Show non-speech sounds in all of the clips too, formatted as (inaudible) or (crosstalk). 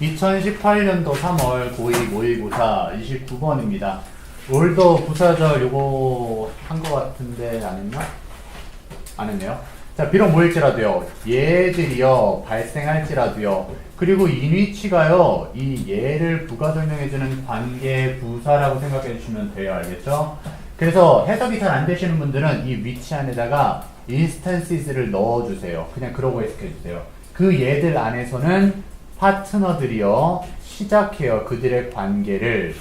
2018년도 3월 고2 모의고사 29번입니다. 올더 부사절 요거 한거 같은데 안 했나? 안 했네요. 자, 비록 모일지라도요. 얘들이요. 발생할지라도요. 그리고 인위치가요. 이 얘를 부가 설명해주는 관계 부사라고 생각해 주시면 돼요. 알겠죠? 그래서 해석이 잘 안 되시는 분들은 이 위치 안에다가 instances를 넣어주세요. 그냥 그러고 해석해 주세요. 그 얘들 안에서는 파트너들이요. 시작해요. 그들의 관계를.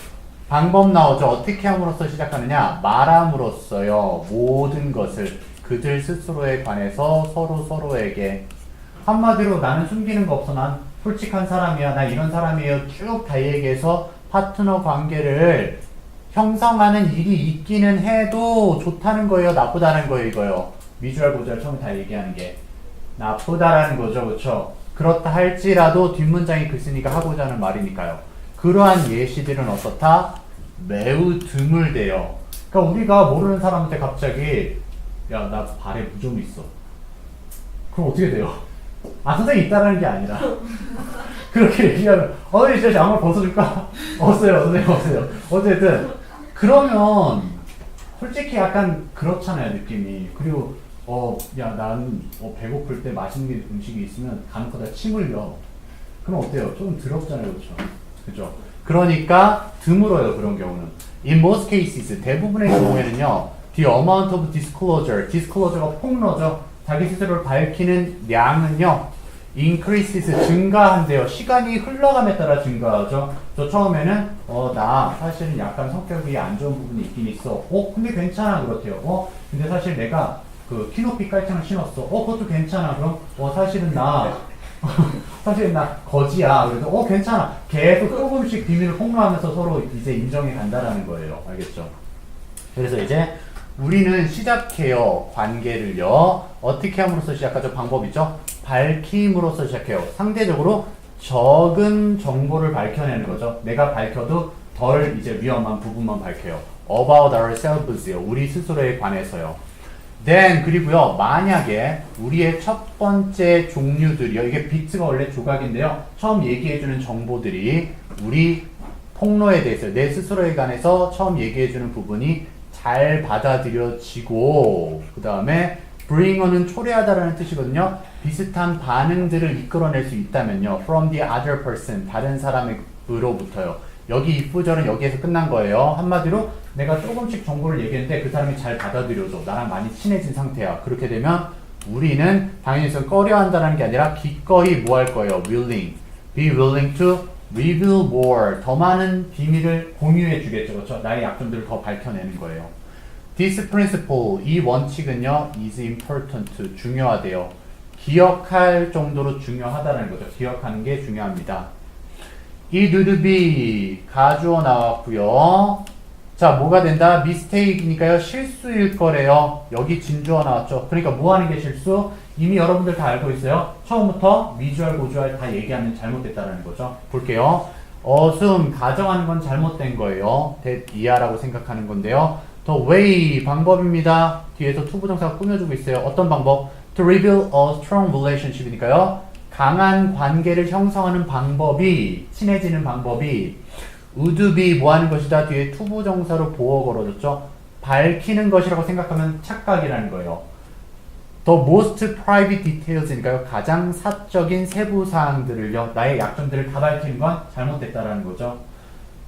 방법 나오죠. 어떻게 함으로써 시작하느냐? 말함으로써요. 모든 것을 그들 스스로에 관해서 서로 서로에게 한마디로 나는 숨기는 거 없어. 난 솔직한 사람이야. 나 이런 사람이에요. 쭉 다 얘기해서 파트너 관계를 형성하는 일이 있기는 해도 좋다는 거예요. 나쁘다는 거예요. 이거요. 미주알 고주알 처음에 다 얘기하는 게 나쁘다라는 거죠. 그렇죠? 그렇다 할지라도 뒷문장이 글쓰니까 하고자 하는 말이니까요. 그러한 예시들은 어떻다? 매우 드물대요. 그러니까 우리가 모르는 사람한테 갑자기 야 나 발에 무좀 있어. 그럼 어떻게 돼요? 아 선생님 있다라는 게 아니라 (laughs) 그렇게 얘기하면 어 진짜 양말 벗어줄까? (laughs) 없어요 선생님 없어요. 어쨌든 그러면 솔직히 약간 그렇잖아요 느낌이. 그리고 어야 나는 어, 배고플 때 맛있는 게- 음식이 있으면 간혹가다 침 흘려. 그럼 어때요? 좀 더럽잖아요, 그렇죠? 그죠? 그러니까 드물어요 그런 경우는. In most cases 대부분의 경우에는요, the amount of disclosure, disclosure가 폭로죠. 자기 스스로를 밝히는 양은요, increases 증가한대요. 시간이 흘러감에 따라 증가하죠. 저 처음에는 어 나 사실은 약간 성격이 안 좋은 부분이 있긴 있어. 어 근데 괜찮아 그렇대요. 어 근데 사실 내가 그 키높이 깔창을 신었어. 어 그것도 괜찮아. 그럼 어 사실은 나 (laughs) 사실 나 거지야. 그래서 어 괜찮아. 계속 조금씩 비밀을 폭로하면서 서로 이제 인정해 간다라는 거예요. 알겠죠? 그래서 이제 우리는 시작해요. 관계를요. 어떻게 함으로써 시작하죠? 방법이죠. 밝힘으로써 시작해요. 상대적으로 적은 정보를 밝혀내는 거죠. 내가 밝혀도 덜 이제 위험한 부분만 밝혀요. About ourselves요. 우리 스스로에 관해서요. Then 그리고요 만약에 우리의 첫 번째 종류들이요 이게 비트가 원래 조각인데요. 처음 얘기해주는 정보들이 우리 폭로에 대해서 내 스스로에 관해서 처음 얘기해주는 부분이 잘 받아들여지고 그 다음에 bring어는 초래하다라는 뜻이거든요. 비슷한 반응들을 이끌어낼 수 있다면요 from the other person 다른 사람으로부터요 여기 if절은 여기에서 끝난 거예요. 한마디로 내가 조금씩 정보를 얘기했는데 그 사람이 잘 받아들여줘. 나랑 많이 친해진 상태야. 그렇게 되면 우리는 당연히 서 꺼려 한다는 게 아니라 기꺼이 뭐 할 거예요? willing. be willing to reveal more. 더 많은 비밀을 공유해 주겠죠. 그렇죠? 나의 약점들을 더 밝혀내는 거예요. This principle, 이 원칙은요, is important, 중요하대요. 기억할 정도로 중요하다는 거죠. 기억하는 게 중요합니다. 이 누드비 가주어 나왔고요. 자, 뭐가 된다? 미스테이크니까요. 실수일 거래요. 여기 진주어 나왔죠. 그러니까 뭐 하는 게 실수? 이미 여러분들 다 알고 있어요. 처음부터 미주알, 고주알 다 얘기하면 잘못됐다는 거죠. 볼게요. 어숨, 가정하는 건 잘못된 거예요. that 이하라고 생각하는 건데요. 더 way 방법입니다. 뒤에서 투부정사가 꾸며주고 있어요. 어떤 방법? To reveal a strong relationship이니까요. 강한 관계를 형성하는 방법이 친해지는 방법이 우드비 뭐 하는 것이다 뒤에 투부 정사로 보어 걸어줬죠. 밝히는 것이라고 생각하면 착각이라는 거예요. The most private details니까요. 가장 사적인 세부 사항들을요. 나의 약점들을 다 밝히는 건 잘못됐다라는 거죠.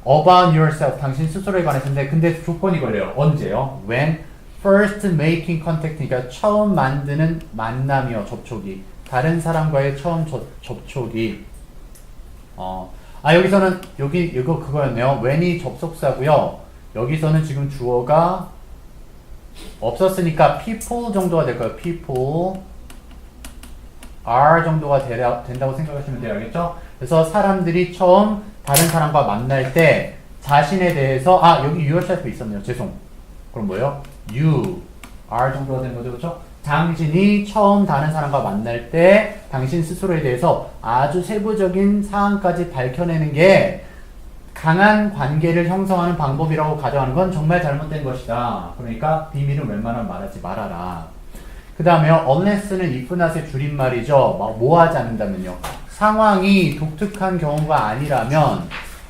about yourself. 당신 스스로에 관해서인데 근데 조건이 걸려요. 언제요? when first making contact니까 처음 만드는 만남이요. 접촉이 다른 사람과의 처음 접, 접촉이 어, 아 여기서는 여기 이거 그거였네요. when이 접속사고요. 여기서는 지금 주어가 없었으니까 people 정도가 될 거예요. people are 정도가 되라, 된다고 생각하시면 돼요. 알겠죠? 그래서 사람들이 처음 다른 사람과 만날 때 자신에 대해서 아 여기 yourself 있었네요. 죄송. 그럼 뭐예요? you are 정도가 되는 거죠. 그렇죠? 당신이 처음 다른 사람과 만날 때 당신 스스로에 대해서 아주 세부적인 사항까지 밝혀내는 게 강한 관계를 형성하는 방법이라고 가정하는 건 정말 잘못된 것이다. 그러니까 비밀은 웬만하면 말하지 말아라. 그 다음에요. unless는 if not의 줄임말이죠. 뭐, 뭐 하지 않는다면요. 상황이 독특한 경우가 아니라면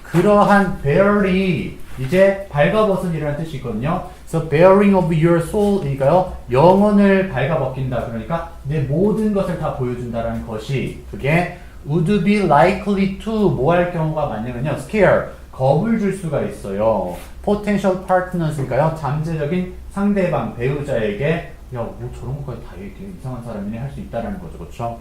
그러한 bear이 이제 발가벗은이라는 뜻이 있거든요. 그래서 bearing of your soul이니까요. 영혼을 발가벗긴다. 그러니까 내 모든 것을 다 보여준다라는 것이 그게 would be likely to 뭐 할 경우가 많냐면요. scare 겁을 줄 수가 있어요. potential partners니까요. 잠재적인 상대방 배우자에게 야 뭐 저런 것까지 다 얘기해 이상한 사람이네 할 수 있다라는 거죠. 그렇죠?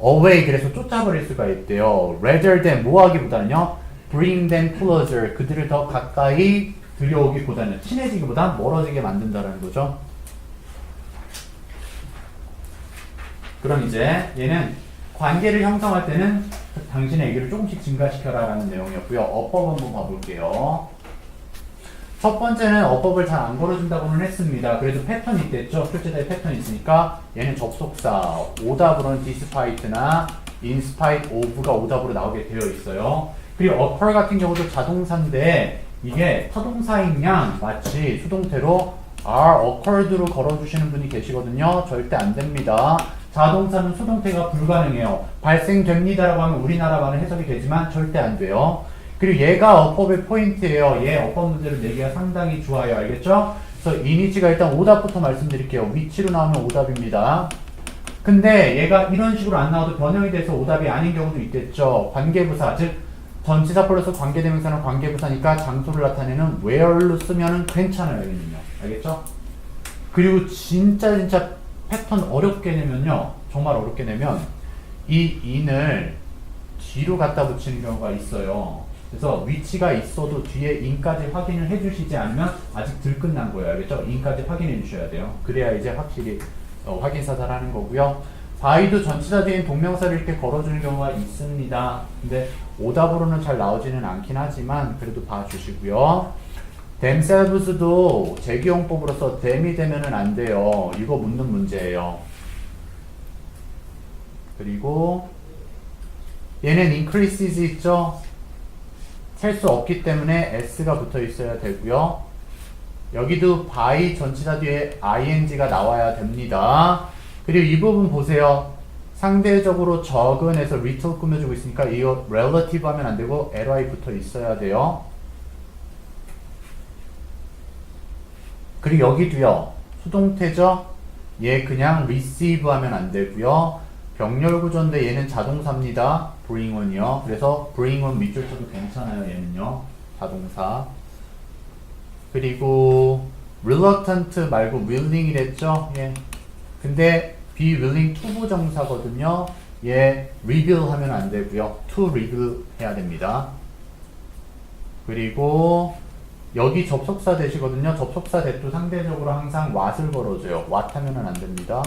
away 그래서 쫓아버릴 수가 있대요. rather than 뭐 하기보다는요. bring them closer 그들을 더 가까이 들여오기보다는 친해지기보다 멀어지게 만든다라는 거죠. 그럼 이제 얘는 관계를 형성할 때는 당신의 얘기를 조금씩 증가시켜라 라는 내용이었고요. 어법 한번 봐볼게요. 첫 번째는 어법을 잘 안 걸어준다고는 했습니다. 그래도 패턴이 있댔죠. 출제자의 패턴이 있으니까 얘는 접속사, 오답으로는 in spite of가 오답으로 나오게 되어 있어요. 그리고 occur 같은 경우도 자동사인데 이게 타동사인 양 마치 수동태로 are occurred로 걸어주시는 분이 계시거든요. 절대 안 됩니다. 자동사는 수동태가 불가능해요. 발생됩니다라고 하면 우리나라만은 해석이 되지만 절대 안 돼요. 그리고 얘가 어법의 포인트예요. 얘 어법 문제를 내기가 상당히 좋아요. 알겠죠? 그래서 이니치가 일단 오답부터 말씀드릴게요. 위치로 나오면 오답입니다. 근데 얘가 이런 식으로 안 나와도 변형이 돼서 오답이 아닌 경우도 있겠죠. 관계부사, 즉 전치사 플러스 관계대명사는 관계부사니까 장소를 나타내는 where로 쓰면은 괜찮아요. 얘는요. 알겠죠? 그리고 진짜 진짜 패턴 어렵게 내면요. 정말 어렵게 내면 이 in을 뒤로 갖다 붙이는 경우가 있어요. 그래서 위치가 있어도 뒤에 in까지 확인을 해주시지 않으면 아직 덜 끝난 거예요. 알겠죠? in까지 확인해 주셔야 돼요. 그래야 이제 확실히 어, 확인 사살하는 거고요. 바이도 전치사 뒤엔 동명사를 이렇게 걸어주는 경우가 있습니다. 근데 오답으로는 잘 나오지는 않긴 하지만 그래도 봐주시고요. themselves도 재기용법으로서 them이 되면은 안 돼요. 이거 묻는 문제예요. 그리고 얘는 increases 있죠? 셀 수 없기 때문에 s가 붙어 있어야 되고요. 여기도 by 전치사 뒤에 ing가 나와야 됩니다. 그리고 이 부분 보세요. 상대적으로 적은 해서 little 꾸며주고 있으니까 이거 relative 하면 안 되고 ly 붙어 있어야 돼요. 그리고 여기 도요. 수동태죠. 얘 그냥 receive 하면 안 되고요. 병렬 구조인데 얘는 자동사입니다. bring on이요. 그래서 bring on 밑줄 쳐도 괜찮아요. 얘는요. 자동사. 그리고 reluctant 말고 willing이랬죠. 예. 근데 be willing to 부 정사거든요. 얘 reveal 하면 안 되고요. to reveal 해야 됩니다. 그리고 여기 접속사 되시거든요. 접속사 대도 상대적으로 항상 what을 걸어줘요. what 하면은 안 됩니다.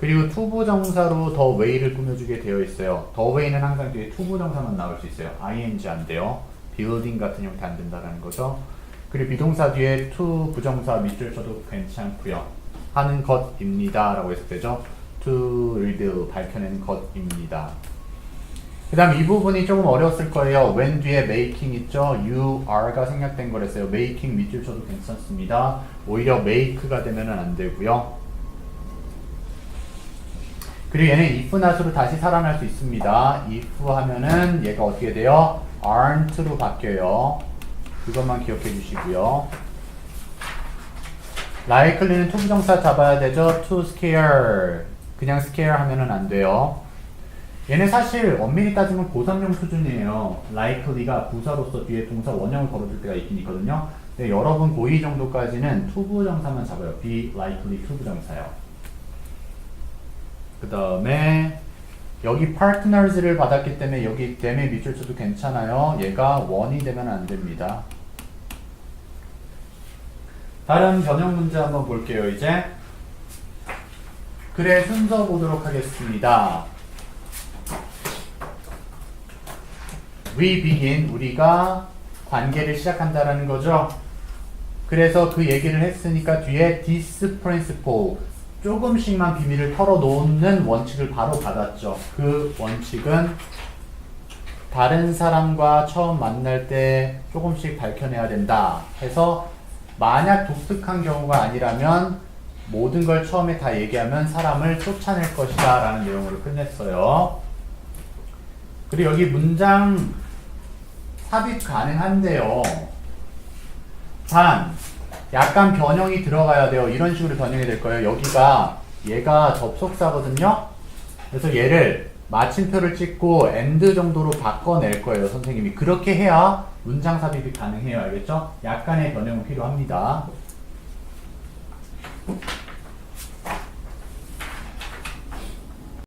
그리고 투부정사로 더 웨이를 꾸며주게 되어 있어요. 더 웨이는 항상 뒤에 투부정사만 나올 수 있어요. ing 안 돼요. building 같은 형태 안 된다는 거죠. 그리고 비동사 뒤에 to 부정사 밑줄 쳐도 괜찮고요. 하는 것입니다. 라고 했을 때죠. to reveal 밝혀낸 것입니다. 그 다음 이 부분이 조금 어려웠을 거예요. when 뒤에 making 있죠. you are가 생략된 거랬어요. making 밑줄 쳐도 괜찮습니다. 오히려 make가 되면 안 되고요. 그리고 얘는 if not으로 다시 살아날 수 있습니다. if 하면은 얘가 어떻게 돼요? aren't로 바뀌어요. 그것만 기억해 주시고요. likely는 to 부정사 잡아야 되죠. to scare. 그냥 scare 하면은 안 돼요. 얘는 사실 엄밀히 따지면 고3용 수준이에요. likely가 부사로서 뒤에 동사 원형을 걸어줄 때가 있긴 있거든요. 근데 여러분 고2 정도까지는 to 부정사만 잡아요. be likely to 부정사요. 그 다음에 여기 partners를 받았기 때문에 여기 댐의 밑줄 쳐도 괜찮아요. 얘가 원이 되면 안 됩니다. 다른 변형 문제 한번 볼게요. 이제 글의 순서 보도록 하겠습니다. We begin 우리가 관계를 시작한다라는 거죠. 그래서 그 얘기를 했으니까 뒤에 this principle 조금씩만 비밀을 털어놓는 원칙을 바로 받았죠. 그 원칙은 다른 사람과 처음 만날 때 조금씩 밝혀내야 된다 해서 만약 독특한 경우가 아니라면 모든 걸 처음에 다 얘기하면 사람을 쫓아낼 것이다 라는 내용으로 끝냈어요. 그리고 여기 문장 삽입 가능한데요. 단, 약간 변형이 들어가야 돼요. 이런 식으로 변형이 될 거예요. 여기가 얘가 접속사거든요. 그래서 얘를 마침표를 찍고 end 정도로 바꿔낼 거예요. 선생님이. 그렇게 해야 문장 삽입이 가능해요. 알겠죠? 약간의 변형은 필요합니다.